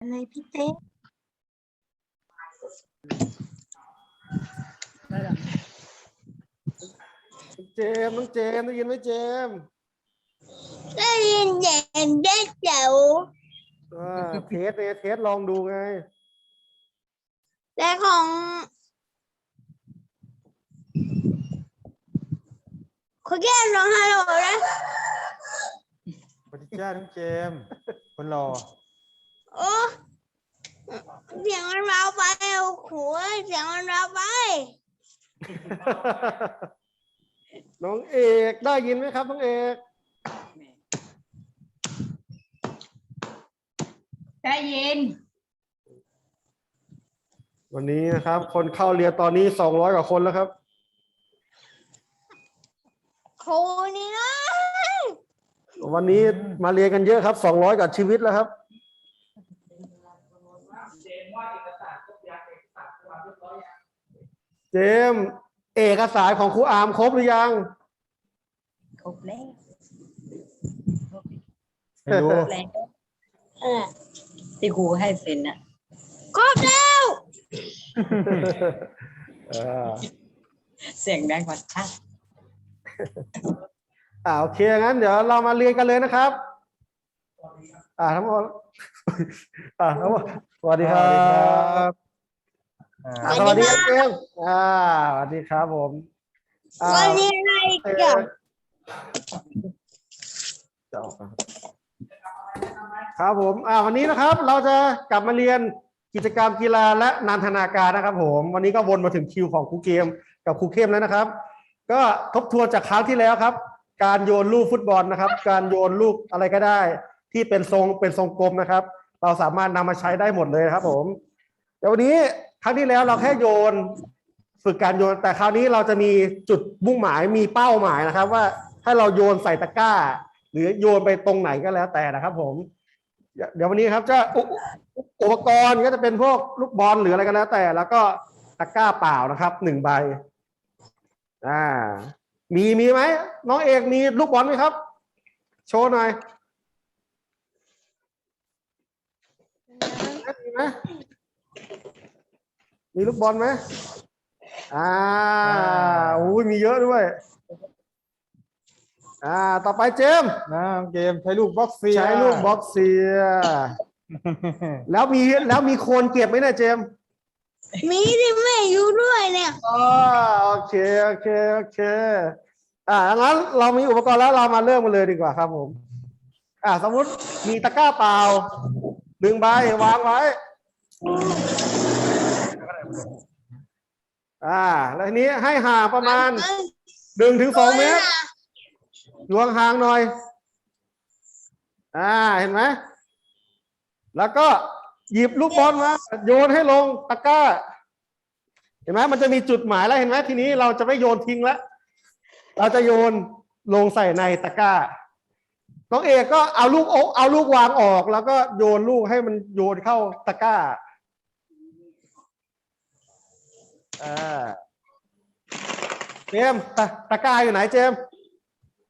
อะไรพี่เต้เจมส์น้องเจมส์ได้ยินไหมเจมส์ได้ยินเด็กเด็กเจ๋วอ่าเทสเนี่ยเทสลองดูไง และของคุณแก้มร้องฮัลโหลนะสวัสดีจ้าน้องเจมส์คนรอ โอ้เสียงมันเบาไปโอ้โหเสียงมันเบาไป น้องเอกได้ยินไหมครับน้องเอกได้ยิน วันนี้นะครับ คนเข้าเรียนตอนนี้สองร้อยกว่าคนแล้วครับครูนี่นะวันนี้มาเรียนกันเยอะครับสองร้อยกว่าชีวิตแล้วครับ เจมส์เอกสารของครูอามครบหรือยัง ครบแล้วไม่รู้ ครบแล้วเออที่ครูให้เซ็นอะครบแล้วเออเสียงดังกว่าชัดอ่าโอเคงั้นเดี๋ยวเรามาเรียนกันเลยนะครับ อ่าทั้งหมดอ่าทั้งหมดสวัสดีครับ อ่าอ่าสวัสดีครับเจมส์อ่าสวัสดีครับผมอ่าวันนี้อะไรเอ่กัอนจะออกมาครับผมอ่าวันนี้นะครับเราจะกลับมาเรียนกิจกรรมกีฬาและนันทนาการนะครับผมวันนี้ก็วนมาถึงคิวของครูเกมกับครูเข้มแล้วนะครับ ก็ทบทวนจากครั้งที่แล้วครับ การโยนลูกฟุตบอลนะครับ การโยนลูกอะไรก็ได้ ที่เป็นทรงเป็นทรงกลมนะครับ เราสามารถนำมาใช้ได้หมดเลยครับผมเดี๋ยววันนี้ค รั้งที่แล้วเราแค่โยนฝึกการโยน แต่คราวนี้เราจะมีจุดมุ่งหมายมีเป้าหมายนะครับ ว่าให้เราโยนใส่ตะกร้า หรือโยนไปตรงไหนก็แล้วแต่นะครับ ผม เดี๋ยววันนี้ครับจะอุอุอุปกรณ์ก็จะเป็นพวกลูกบอลหรืออะไรก็แล้ว แต่ แล้วก็ตะกร้าเปล่านะครับหนึ่งใบ อ่า มีมีไหมน้องเอกมีลูกบอลไหมครับ โชว์หน่อยมีไหม มีลูกบอลไหมอ่าอุ้ยมีเยอะด้วย อ่า ต่อไปเจมส์นะน้องเจมส์ใช้ลูกบล็อกเซียใช้ลูกบล็อกเซีย แล้วมีแล้วมีโคนเก็บไหมเนี่ยเจมส์มีที่แม่อยู่ด้วยเนี่ยอ๋อโอเคโอเคโอเค อ่างั้นเรามีอุปกรณ์แล้วเรามาเริ่มกันเลยดีกว่าครับผม อ่าสมมุติมีตะกร้าเปล่าหนึ่งใบวางไว้ อ่า แล้วทีนี้ให้ห่างประมาณหนึ่งถึงสองเมตรลวงห่างหน่อย อ่า เห็นไหม แล้วก็หยิบลูกบอลมาโยนให้ลงตะกร้า เห็นไหมมันจะมีจุดหมายแล้วเห็นไหมทีนี้เราจะไม่โยนทิ้งแล้ว เราจะโยนลงใส่ในตะกร้า น้องเอกก็เอาลูกเอาเอาลูกวางออก แล้วก็โยนลูกให้มันโยนเข้าตะกร้า อ่าเจมส์ตะตะกร้าอยู่ไหนเจมส์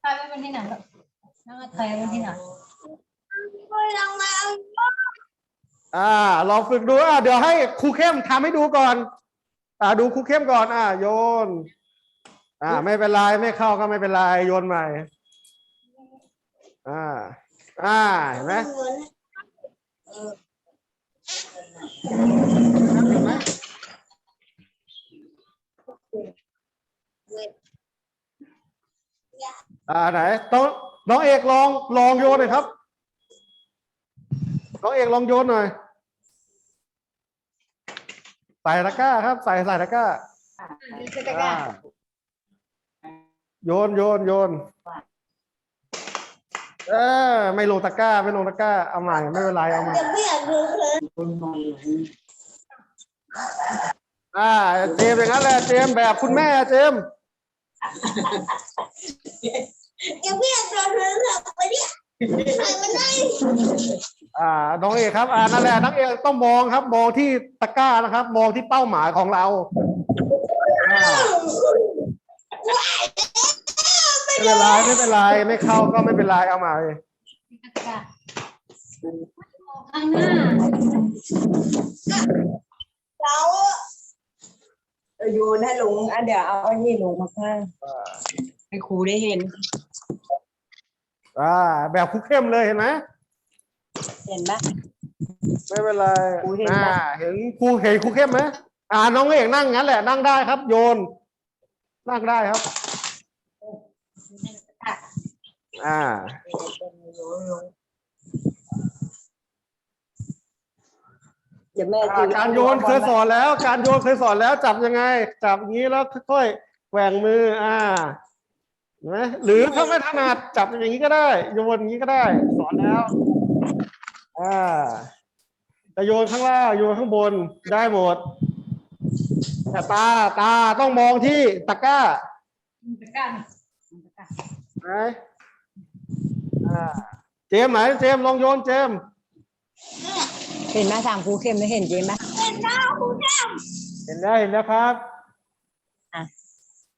ไทยไว้เป็นที่ไหนครับน้องไทยไว้ที่ไหนไม่ลองมาเอาอ่าลองฝึกดูอะเดี๋ยวให้ครูเข้มทำให้ดูก่อน อ่าดูครูเข้มก่อน อ่าโยน อ่า ไม่เป็นไรไม่เข้าก็ไม่เป็นไรโยนใหม่ อ่า อ่าเห็นไหมเห็นไหม อ่าไหนต้องน้องเอกลองลองโยนหน่อยครับ น้องเอกลองโยนหน่อย ใส่ตะกร้าครับ ใส่ใส่ตะกร้าอ่าโยนโยนโยน เออไม่ลงตะกร้า ไม่ลงตะกร้า เอาใหม่ไม่เป็นไรเอาใหม่จะไม่อยากดูเลยอ่า เจมส์อย่างนั้นแหละเจมส์แบบคุณแม่เจม ส์จะไม่อยากดูเลยแบบไปเนี่ยใครมันได้อ่าน้องเอกครับอ่านั่นแหละน้องเอกต้องมองครับ มองที่ตะกร้านะครับ มองที่เป้าหมายของเราอ่าไม่เป็นไรไม่เป็นไรไม่เข้าก็ไม่เป็นไรเอาใหม่ตะกร้าข้างหน้าเรา โยนให้ลุงอะเดี๋ยวเอาอันนี้ลุงมาข้างให้ครูได้เห็น อ่า แบบคุกเข้มเลยเห็นไหมเห็นปะ ไม่เป็นไรครูเห็นอ่าปะเห็นครูเห็นครูเข้มไหมอ่าน้องเอกนั่งงั้นแหละนั่งได้ครับ โยน นั่งได้ครับ อ่า เดี๋ยวแม่อ่าการโยนเคยสอนแล้ว การโยนเคยสอนแล้วจับยังไง จับอย่างนี้แล้วค่อยๆแกว่งมือ อ่าเห็นไหมหรือถ้าไม่ถนัดจับอย่างนี้ก็ได้ โยนอย่างนี้ก็ได้ สอนแล้ว อ่าจะโยนข้างล่างโยนข้างบนได้หมดแต่ตาตาต้องมองที่ตะกร้าตะกร้าตะกร้าไหนอ่าเจมส์ไหนเจมส์ลองโยนเจมส์ เห็นไหมถามครูเข้มไม่เห็นจริงไหมเป็นดาวคุณแม่เห็นแล้วเห็นแล้วครับอะ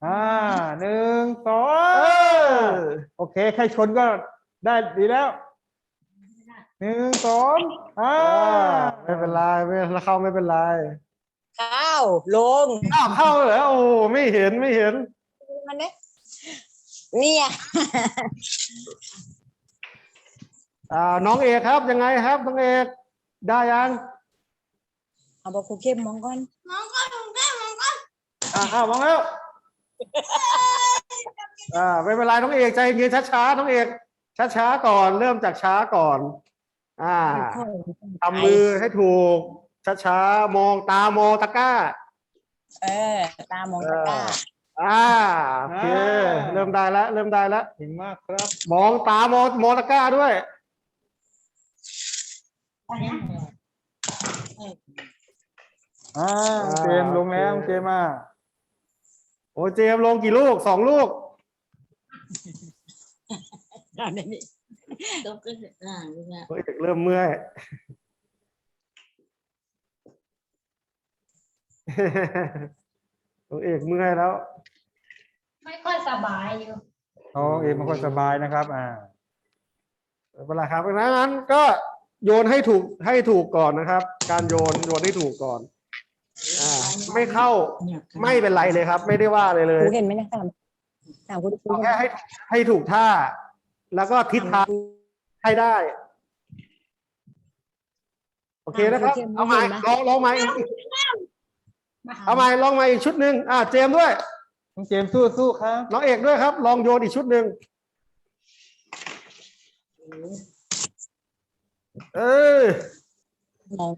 อ่าหนึ่งสอเองอโอเค ใครชนก็ได้ดีแล้วหนึ่งสองอ่าไม่เป็นไรไม่เข้าไม่เป็นไรข้าวลงอ้าวเข้าเหรอโอ้ไม่เห็นไม่เห็นมันเนี่ยเนี่ยอ่าน้องเอกครับยังไงครับน้องเอก ได้ยังเอาบอกครูเข้มมองก่อน มองก็มองก็มองก็อ่าอ้าวมองแล้วอ่าไม่เป็นไรน้องเอกใจเย็นช้าๆน้องเอกช้าๆก่อน เริ่มจากช้าก่อน อ่าทำมือให้ถูก ช้าๆมองตามองตะกร้า เออ ตามองตะกร้า อ่าโอเคเริ่มได้แล้วเริ่มได้แล้วเก่งมากครับ มองตามองมองตะกร้าด้วย อ่าเจมส์ลงแล้วเจมส์มาโอ้เจมส์ลงกี่ลูกสองลูกตกก็อ่าลูกอะน้องเอกเริ่มเมื่อยน้องเอกเมื่อยแล้วไม่ค่อยสบายอยู่โอเอ็มมันก็สบายนะครับ อ่าไม่เป็นไรครับดังนั้นก็ โยนให้ถูกให้ถูกก่อนนะครับ การโยนโยนให้ถูกก่อน อ่า ไม่เข้าไม่เป็นไรเลยครับ ไม่ได้ว่าเลยเลคยรูเห็นไหมนะถามถามครูครูเอาแค่ให้ให้ถูกท่า แล้วก็ทิศทางให้ได้ โอเคนะครับ เอาใหม่ลองลองใหม่อีกเอาใหม่ลองใหม่อีกชุดหนึ่งอ่าเจมส์ด้วยน้องเจมส์สู้สู้ครับน้องเอกด้วยครับ ลองโยนอีกชุดหนึ่ง เออมอง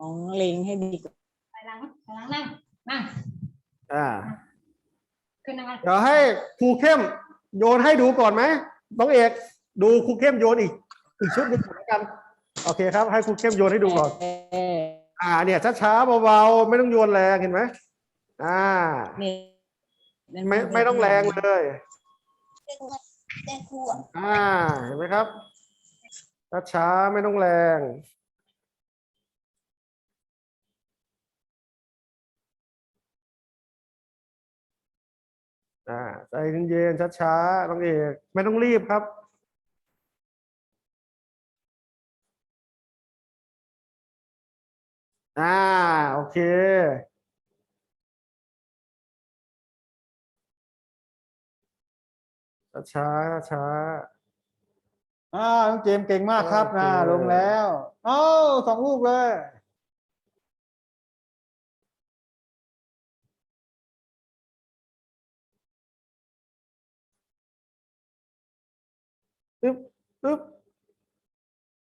มองเล็งให้ดีก่อนไปหลังไปหลังนั่งนั่งอ่าขึ้นนั่งเดี๋ยวให้ครูเข้มโยนให้ดูก่อนไหมน้องเอกดูครูเข้มโยนอีกอีกชุดหนึ่งก่อนแล้วกัน โอเคครับ ให้ครูเข้มโยนให้ดูก่อน เอออ่า เนี่ยช้าๆเบาๆไม่ต้องโยนแรงเห็นไหมอ่า นี่ไม่ไม่ต้องแรงเลย แต่ครูอ่าเห็นไหมครับ ช้าๆไม่ต้องแรง อ่าใจเย็นๆช้าๆน้องเอกไม่ต้องรีบครับอ่าโอเค ช้าช้า อ่าน้องเจมส์เก่งมากครับโอเคนะลงแล้วเอ้าสองลูกเลยปึ๊บปึ๊บ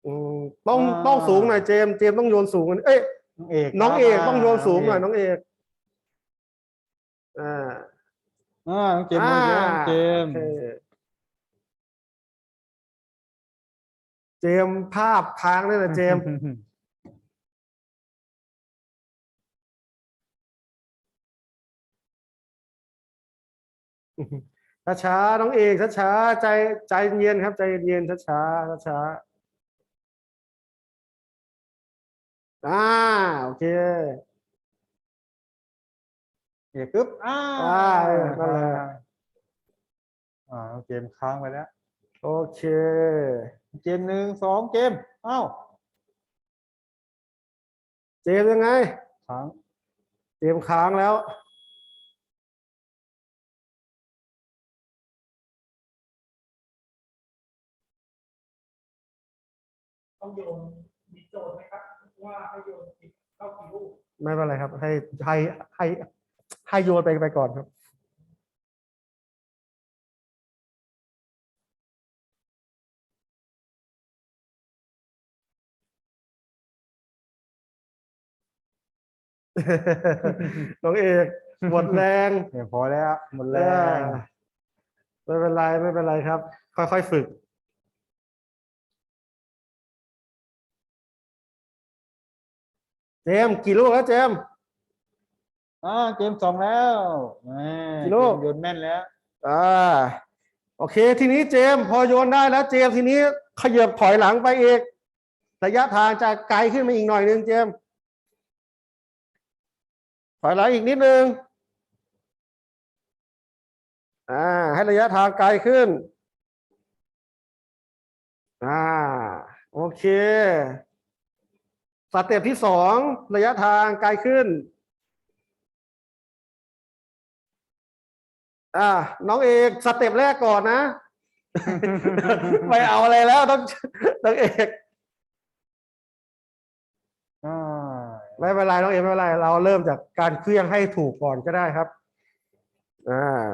อืมต้องต้องสูงหน่อยเจมส์เจมส์ต้องโยนสูงกว่านี้เอ้ยน้องเอกน้องเอกครับต้องโยนสูงหน่อยน้องเอกอ่าอ่าน้องเจมส์ลงแล้วน้องเจมส์ โอเค เจมส์ภาพค้างเลยนะเจมส์ช้าๆน้องเอกช้าๆใจใจเย็นครับ ใจเย็นๆช้าๆช้าๆอ่าโอเคเอกปึ๊บอ่าอ่าเออนั่นแหละอ่าน้องเจมส์ค้างไปแล้ว โอเค เกมหนึ่งสองเกมเอ้าเจมส์ยังไงค้างเจมส์ค้างแล้ว ต้องโยนมีโจทย์ไหมครับ ว่าให้โยนกี่เข้ากี่ลูกไม่เป็นไรครับ ให้ให้ให้ให้โยนไปไปก่อนครับ น้องเอกหมดแรงเนี่ยพอแล้วหมดแรงเออไม่เป็นไรไม่เป็นไรครับ ค่อยๆฝึกเจมส์กี่ลูกแล้วเจมส์อ่าเกมสองแล้วแหม่กี่ลูกเมโยนแม่นแล้ว อ่า โอเค ทีนี้เจมส์พอโยนได้แล้ว เจมส์ทีนี้ขยับถอยหลังไปอีกระยะทางจะไกลขึ้นมาอีกหน่อยนึงเจมส์ถ อยหลังอีกนิดนึงอ่าให้ระยะทางไกลขึ้น อ่า โอเค สเต็ปที่สองระยะทางไกลขึ้น อ่า น้องเอกสเต็ปแรกก่อนนะ ไม่เอาอะไรแล้วต้องน้องเอก อ่า ไม่เป็นไรน้องเอกไม่เป็นไร เราเริ่มจากการเคลื่องให้ถูกก่อนก็ได้ครับ อ่า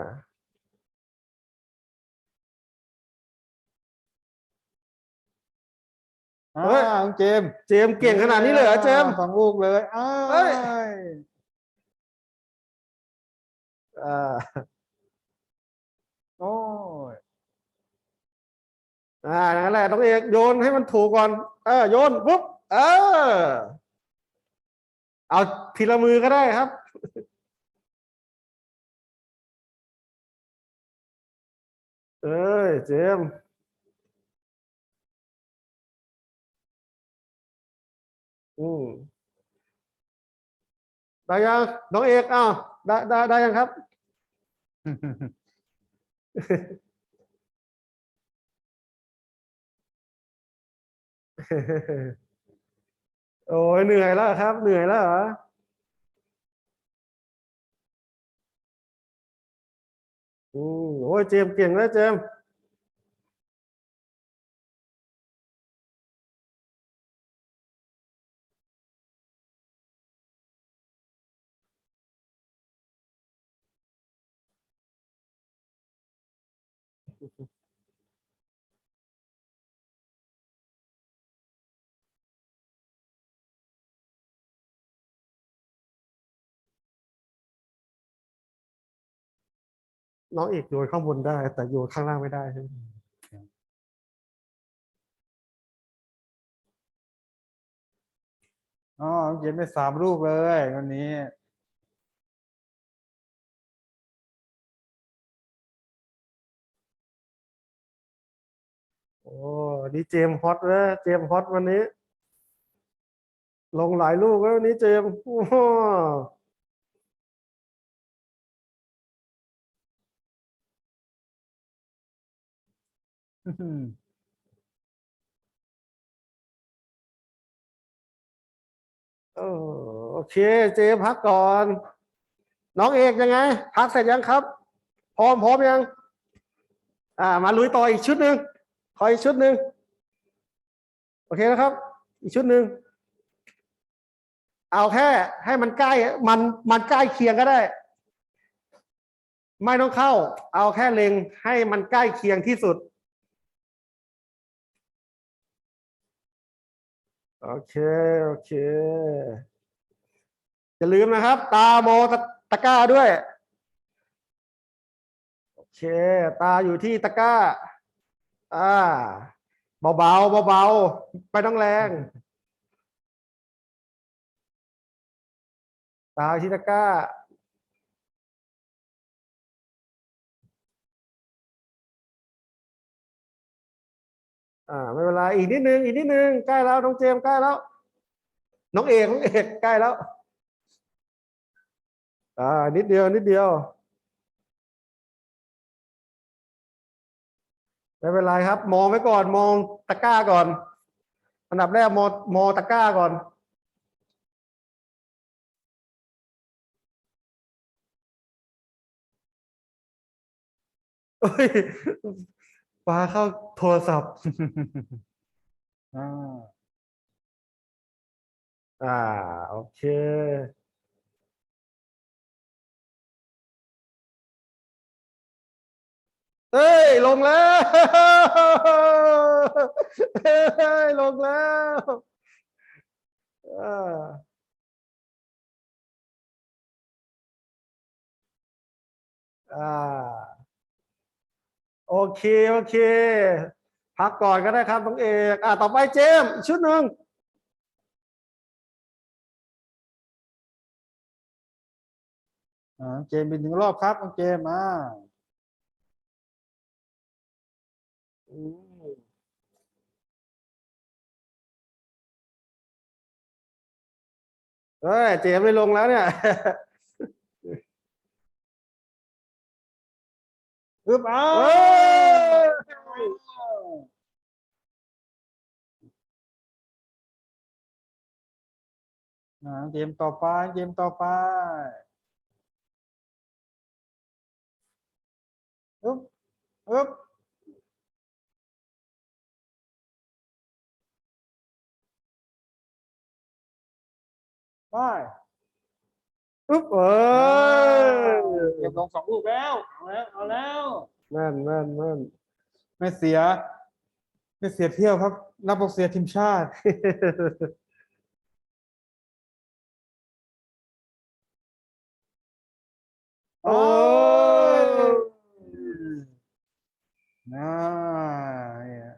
อ่าเฮ้ยน้องเจมส์เจมส์เก่งขนาดนี้เลยเหรอเจมส์สองลูกเลยอ้าเฮ้ยยอ่าโอ้ยอ่านั่นแหละน้องเอกโยนให้มันถูกก่อน เออโยนปุ๊บเออ เอาทีละมือก็ได้ครับเอ้ยเจมอืมได้ยังน้องเอกอ้าวได้ได้ได้ยังครับ โอ้ยเหนื่อยแล้วครับ เหนื่อยแล้วเหรออืมโอ้ยเจมเก่งแล้วเจมส์ น้องเอกโยนข้างบนได้ แต่โยนข้างล่างไม่ได้ใช่ไหมอ๋อน้องเจมส์ได้สามลูกเลยวันนี้โอ้นี่เจมส์ฮอตเลยเจมส์ฮอตวันนี้ ลงหลายลูกแล้ววันนี้เจมส์โอ้ โออโอเค เจพักก่อน น้องเอกยังไง พักเสร็จยังครับ พร้อมพร้อมยัง อ่า มาลุยต่ออีกชุดหนึ่งขออีกชุดหนึ่งโอเคนะครับ อีกชุดหนึ่งเอาแค่ให้มันใกล้มันมันใกล้เคียงก็ได้ ไม่ต้องเข้า เอาแค่เล็งให้มันใกล้เคียงที่สุด โอเค โอเค อย่าลืมนะครับ ตาโมตะตะก้าด้วย โอเค ตาอยู่ที่ตะก้า อ่า เบาๆเบาๆไปต้องแรง ตาที่ตะก้า อ่าไม่เป็นไรอีกนิดนึงอีกนิดนึงใกล้แล้วน้องเจมใกล้แล้ว น้องเอกน้องเอกใกล้แล้วอ่านิดเดียวนิดเดียวไม่เป็นไรครับ มองไว้ก่อน มองตะก้าก่อน อันดับแรกมองมองตะก้าก่อนาเข้าโทรศัพท์อ่าอ่าโอเคเฮ้ย ลงแล้วเฮ้ยลงแล้วอ่าอ่า โอเคโอเค พักก่อนก็ได้ครับน้องเอกอ่าต่อไปเจมอีกชุดหนึ่งเกมบินหนึ่งรอบครับน้องเกมอืมเฮ้ยเจมไม่ลงแล้วเนี่ย อึบเอาเฮ้ยอ่าเกมต่อไปเกมต่อไปอึบอึบไปปุ๊บเออ บลงสองลูกแล้ว เอาแล้ว เอาแล้วแม่นแม่นแม่นไม่เสีย ไม่เสียเที่ยวครับ นักบอลเสียทีมชาติ โอ้ยน่าเนี่ย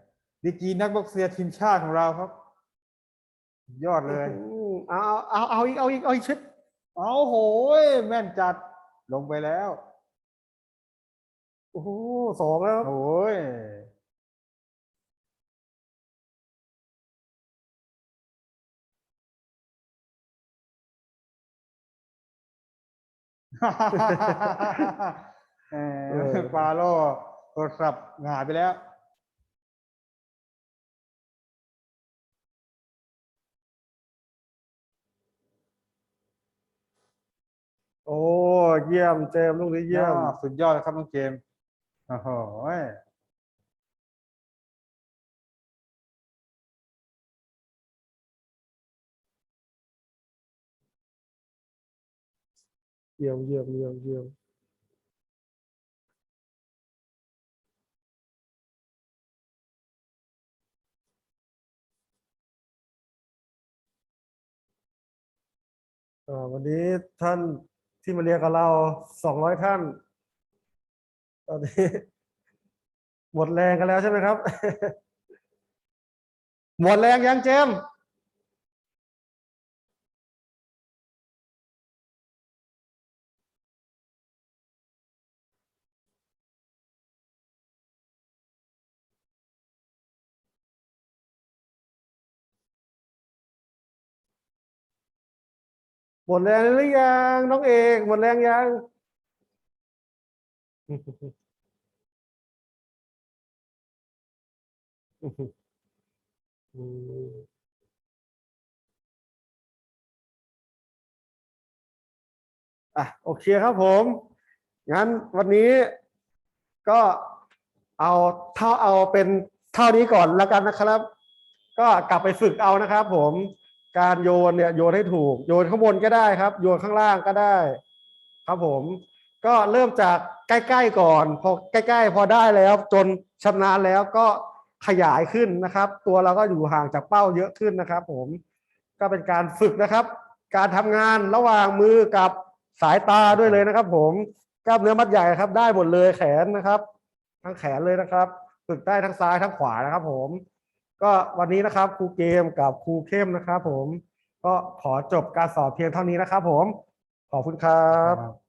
ดีกรีนักบอลเสียทีมชาติของเราครับ ยอดเลย อืมเอาเอาเอาอีกเอาอีกเอาอีกชุด เอาโหยแม่นจัด ลงไปแล้ว โอ้โหสองแล้วโอ้ยเออฟาโร่โทรศัพท์หายไปแล้ว โอ้เยี่ยมเจมส์ลูกนี้เยี่ยมอ่าสุดยอดเลยครับน้องเกมโอ้โหยเยี่ยมเยี่ยมเยี่ยมเยี่ยมอ่าวันนี้ท่าน ที่มาเรียนกับเราสองร้อยท่าน ตอนนี้ หมดแรงกันแล้วใช่ไหมครับ หมดแรงยังเจมส์ มดแรงหรือยังน้องเอกหมดแรงยังอะโอเคครับผม งั้นวันนี้ก็เอาเท่าเอาเป็นเท่านี้ก่อนแล้วกันนะครับ ก็กลับไปฝึกเอานะครับผม การโยนเนี่ยโยนให้ถูกโยนข้างบนก็ได้ครับ โยนข้างล่างก็ได้ ครับผม ก็เริ่มจากใกล้ ๆก่อน พอใกล้ ๆ พอได้แล้ว จนชำนาญแล้วก็ขยายขึ้นนะครับ ตัวเราก็อยู่ห่างจากเป้าเยอะขึ้นนะครับ ผม ก็เป็นการฝึกนะครับ การทำงานระหว่างมือกับสายตาด้วยเลยนะครับ ผมกล้ามเนื้อมัดใหญ่ครับ ได้หมดเลยแขนนะครับ ทั้งแขนเลยนะครับ ฝึกได้ทั้งซ้ายทั้งขวานะครับ ผม ก็วันนี้นะครับครูเกมกับครูเข้มนะครับผมก็ขอจบการสอบเพียงเท่านี้นะครับผม ขอบคุณครับ